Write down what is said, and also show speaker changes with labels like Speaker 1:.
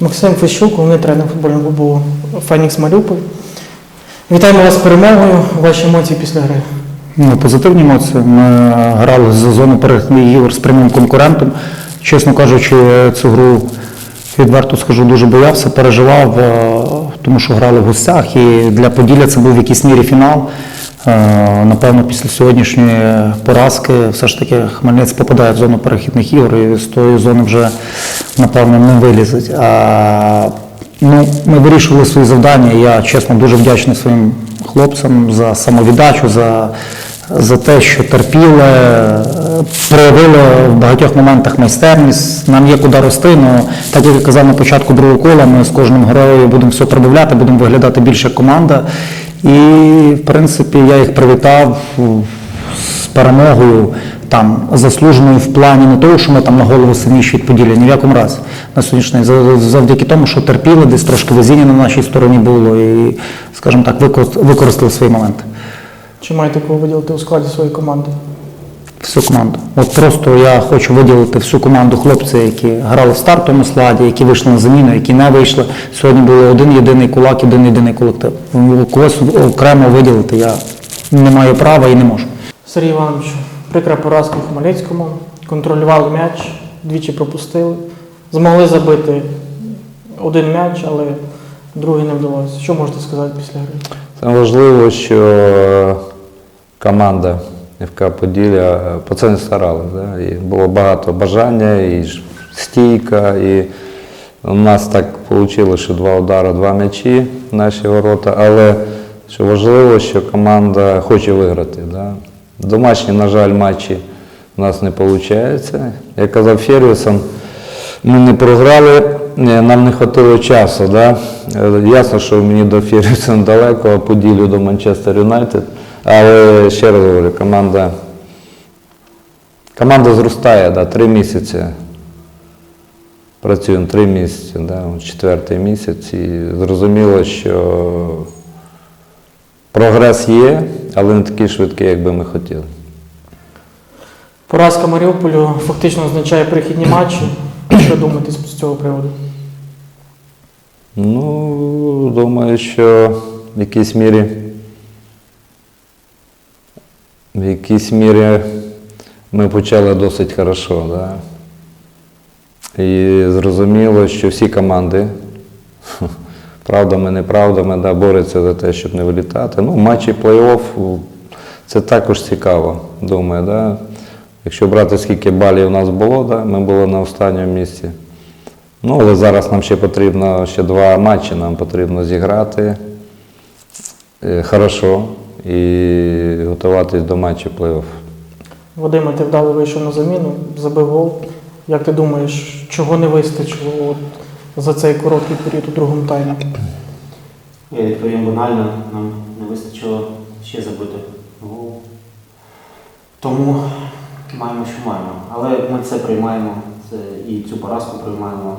Speaker 1: Максим Фещук, головний тренер футбольного клубу Фенікс Маріуполь. Вітаємо вас з перемогою. Ваші емоції після гри.
Speaker 2: Ну, позитивні емоції. Ми грали за зону перехідних ігор з прямим конкурентом. Чесно кажучи, цю гру відверто скажу, дуже боявся, переживав, е, тому що грали в гостях. І для Поділля це був в якійсь мірі фінал. Е, Напевно, після сьогоднішньої поразки все ж таки Хмельницький попадає в зону перехідних ігор і з тої зони вже, напевно, не вилізуть. А, ну, ми вирішували свої завдання. Я чесно дуже вдячний своїм хлопцям за самовіддачу, за, за те, що терпіли, проявили в багатьох моментах майстерність. Нам є куди рости. Ну, так як я казав на початку другого кола, ми з кожним героєм будемо все прибавляти, будемо виглядати більше команда. І, в принципі, я їх привітав з перемогою там заслуженою в плані не того, що ми там на голову сильніші від Поділля, ні в якому разі. На сьогоднішній За- завдяки тому, що терпіли, десь трошки везіння на нашій стороні було і, скажімо так, використ- використали свої моменти.
Speaker 1: Чи маєте кого виділити у складі своєї команди?
Speaker 2: Всю команду. От просто я хочу виділити всю команду хлопців, які грали в стартовому складі, які вийшли на заміну, які не вийшли. Сьогодні був один єдиний кулак, один єдиний колектив. Когось окремо виділити я не маю права і не можу.
Speaker 1: Сергій Іванович, прикра поразка у Хмельницькому. Контролювали м'яч, двічі пропустили. Змогли забити один м'яч, але другий не вдалося. Що можете сказати після гри?
Speaker 3: Це важливо, що команда ФК Поділля е, по це не старалася. Да? І було багато бажання, і стійка, і у нас так вийшло, що два удари, два м'ячі наші ворота. Але що важливо, що команда хоче виграти. Да? Домашні, на жаль, матчі у нас не виходить. Як казав Фервісон, ми не програли, е, нам не вистачило часу. Да? Е, Ясно, що мені до Фірісона далеко, а поділю до Манчестер Юнайтед. Але ще раз говорю, команда, команда зростає, да, три місяці. Працюємо три місяці, да, четвертий місяць. І зрозуміло, що прогрес є, але не такий швидкий, як би ми хотіли.
Speaker 1: Поразка Маріуполю фактично означає перехідні матчі. Що думаєте з цього приводу?
Speaker 3: Ну, думаю, що в якійсь мірі, в якійсь мірі ми почали досить хорошо. Да? І зрозуміло, що всі команди, правдами, неправдами, да, борються за те, щоб не вилітати. Ну, матчі плей-офф це також цікаво, думаю. Да? Якщо брати, скільки балів у нас було, да? ми були на останньому місці. Ну, але зараз нам ще потрібно ще два матчі, нам потрібно зіграти е, хорошо і готуватись до матчу плей-офф.
Speaker 1: Вадиме, ти вдало вийшов на заміну, забив гол. Як ти думаєш, чого не вистачило от за цей короткий період у другому таймі?
Speaker 4: Я відповім банально, нам не вистачило ще забити гол. Тому маємо, що маємо. Але ми це приймаємо це і цю поразку приймаємо